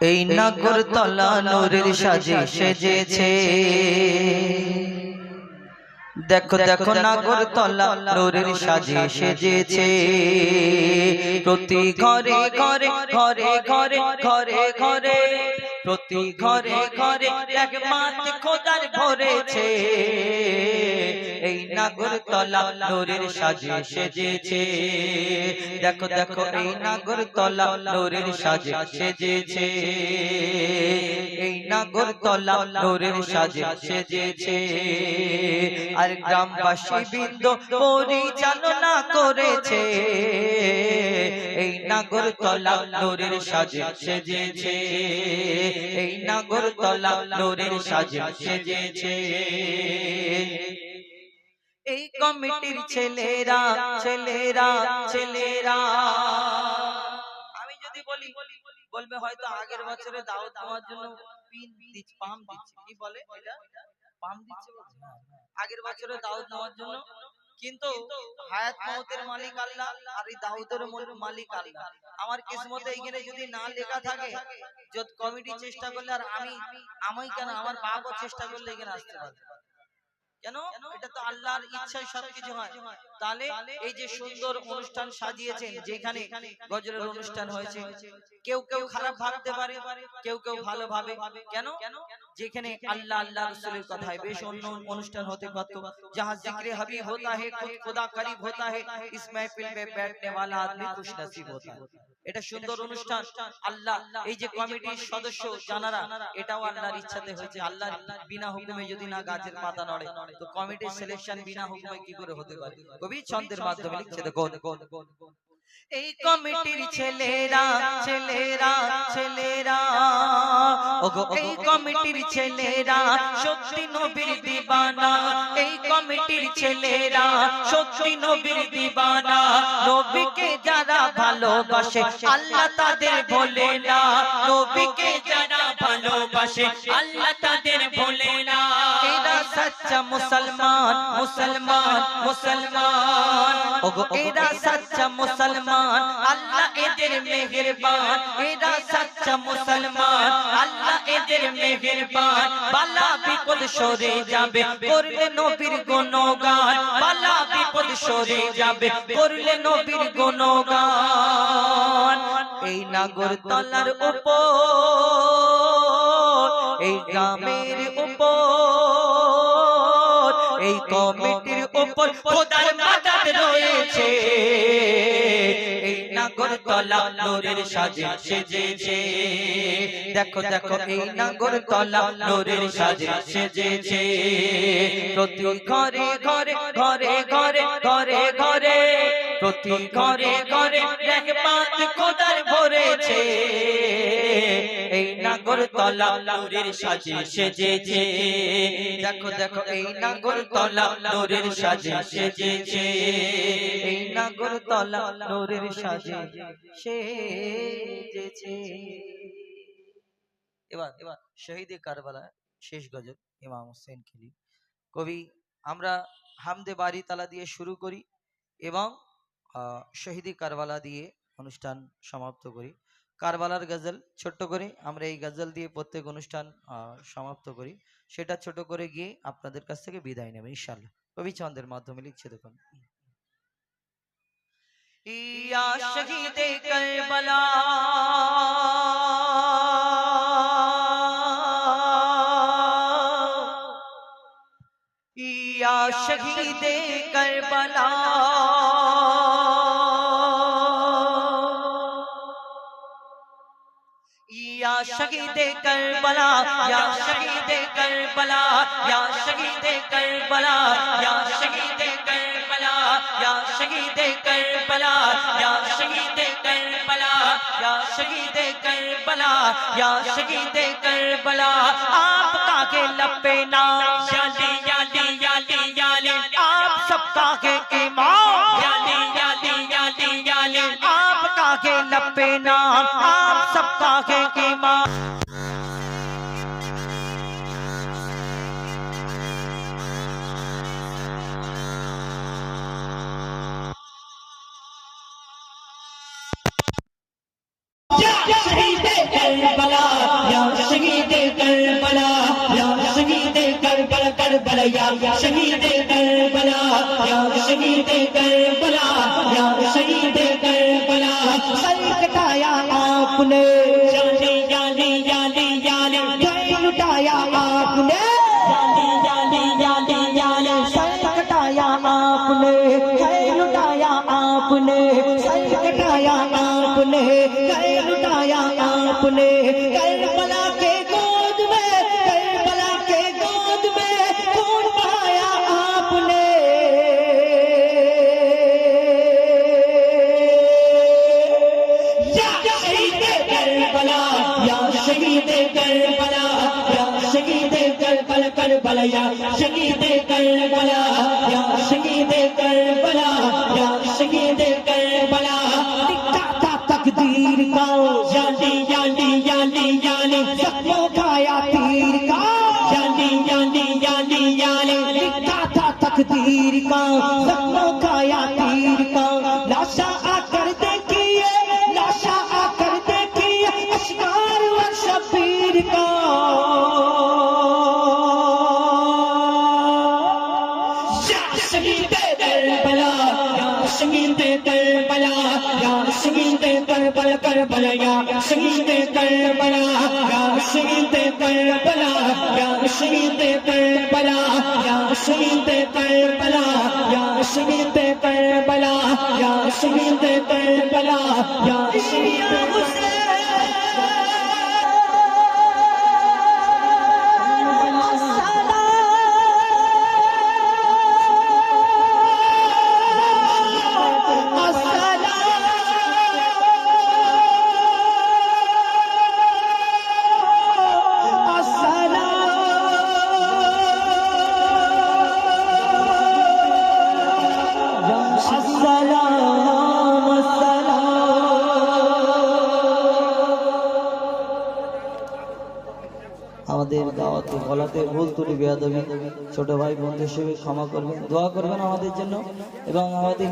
এই নগর তলা নূরের সাজে সেজেছে দেখো দেখো নাগর তলা নূরের সাজে সেজেছে প্রতি ঘরে ঘরে ঘরে ঘরে ঘরে ঘরে প্রতি ঘরে ঘরে এক মাত খোদার ভরেছে। এই নাগর তলা নূরের সাজে সেজেছে। দেখো দেখো এই নাগর তলা নূরের সাজে সেজেছে। এই নাগর তলা নূরের সাজে সেজেছে। আর গ্রামবাসী বৃন্দ পরিচালনা করেছে। নাগর তলা নূরের সাজে সেজেছে। এই নাগর তলা নূরের সাজে সেজেছে। এই কমিটির ছেলেরা ছেলেরা ছেলেরা। আমি যদি বলি, বলবে হয়তো আগের বছরে দাওয়াত দেওয়ার জন্য পিন দিচ্ছে, পাম দিচ্ছে। কি বলে এটা? পাম দিচ্ছে আগের বছরে দাওয়াত নেওয়ার জন্য কিন্তু হায়াত মহতের মালিক আল্লাহ আর এই দাউদের মল- মালিক আল্লাহ। আমার কিসমতে এখানে যদি না লেখা থাকে যদি কমিটি চেষ্টা করলে আর আমি আমি কেন আমার বাবাও চেষ্টা করলে এখানে আসতে পারবে। কেন এটা তো আল্লাহর ইচ্ছায় সবকিছু হয় তাহলে এই যে সুন্দর অনুষ্ঠান সাজিয়েছেন যেখানে গজরের অনুষ্ঠান হয়েছে কেউ কেউ খারাপ ভাবতে পারে কেউ কেউ ভালো ভাবে কেন যেখানে আল্লাহ আল্লাহ রসুলের কথায় বেশ অন্য অনুষ্ঠান হতে পারত जहाँ जिक्र हबीब होता है खुद खुदा करीब होता है इस महफिल में बैठने वाला आदमी खुश नसीब होता है এটা সুন্দর অনুষ্ঠান। আল্লাহ এই যে কমিটির সদস্য জানারা এটাও আল্লাহর ইচ্ছাতে হয়েছে আল্লাহ বিনা হুকুমে যদি না গাছের পাতা নড়ে তো কমিটির সিলেকশন বিনা হুকুমে কি করে হতে পারে? কবি ছন্দের মাধ্যমে লিখছে দেখো এই কমিটির ছেলেরা ছেলেরা ছেলেরা ওগো এই কমিটির ছেলেরা সত্যি নবীর দিবানা এই কমিটির ছেলেরা সত্যি নবীর দিবানা নবীকে যারা ভালোবাসে আল্লাহ তাদের ভোলে না। নবীকে যারা ভালোবাসে আল্লাহ তাদের ভোলে না। এরা সচ্চা মুসলমান মুসলমান মুসলমান। ওগো এরা সচ্চা মুসলমান। আল্লাহ এদের মেহেরবান। এরা সচ্চা মুসলমান। আল্লাহ এদের মেহেরবান। বালা বিপদ সরে যাবে করলে নবীর গুণগান। বালা বিপদ সরে যাবে করলে নবীর গুণগান। এই নাগর তলার উপর এই গ্রামের উপর এই কমিটির উপর খোদার মাদার রয়েছে। এই নাগর তলা নূরের সাজে সেজেছে। দেখো দেখো এই নাগর তলা নূরের সাজে সেজেছে। প্রতি ঘরে ঘরে ঘরে ঘরে ঘরে ঘরে প্রতি ঘরে ঘরে রহমত খোদার ভরেছে। নাগর তলা নূরের সাজে সেজেছে। দেখো দেখো, এই নাগর তলা নূরের সাজে সেজেছে। এই নাগর তলা নূরের সাজে সেজেছে। এবার এবার শহীদে কারবালা শেষ গজল ইমাম হোসেন খিলি কবি আমরা হামদে বাড়ি তালা দিয়ে শুরু করি এবং শহীদি কারবালা দিয়ে অনুষ্ঠান সমাপ্ত করি। কারবালার গজল ছোট্ট করে আমরা এই গজল দিয়ে প্রত্যেক অনুষ্ঠান সমাপ্ত করি। সেটা ছোট করে গিয়ে আপনাদের কাছ থেকে বিদায় নেবে ইনশাল্লাহ কবি ছন্দের মাধ্যমে লিখছে দেখুন। ইয়া শহীদে কারবালা। ইয়া শহীদে কারবালা। شہید کربلا، یا شہید کربلا، یا شہید کربلا، یا شہید کربلا، یا شہید کربلا، یا شہید کربلا، یا شہید کربلا، یا شہید کربلا۔ آپ کا کے لپے نام، یا لی یا لی یا لی آپ سب کا کے امام۔ دینا، آپ سب کاغے کی ماں شہید کربلا، یا شہید کربلا، یا شہید کربلا، یا شہید بلیا شہید کر بلا یا شہید کر یا شہید کر بلا۔ تقدیر کا۔ یالی یالی یالی یالی۔ سکوں کھایا تیر کا۔ یالی یالی یالی یالی۔ لکھتا تھا تقدیر کا۔ سکوں کھایا تیر کا۔ لاشا آ کر دیکھیے آ کر सुबी ते त सुबींदे त सुबी ते त भला या सुबींदे त सुबी ते तर भला या सुबींदे तर भला या सुनीत আমাদের গলাতে ভুল বেয়া বেয়াদবি, ছোট ভাই বন্ধু হিসেবে ক্ষমা করবেন, দোয়া করবেন আমাদের জন্য এবং আমাদের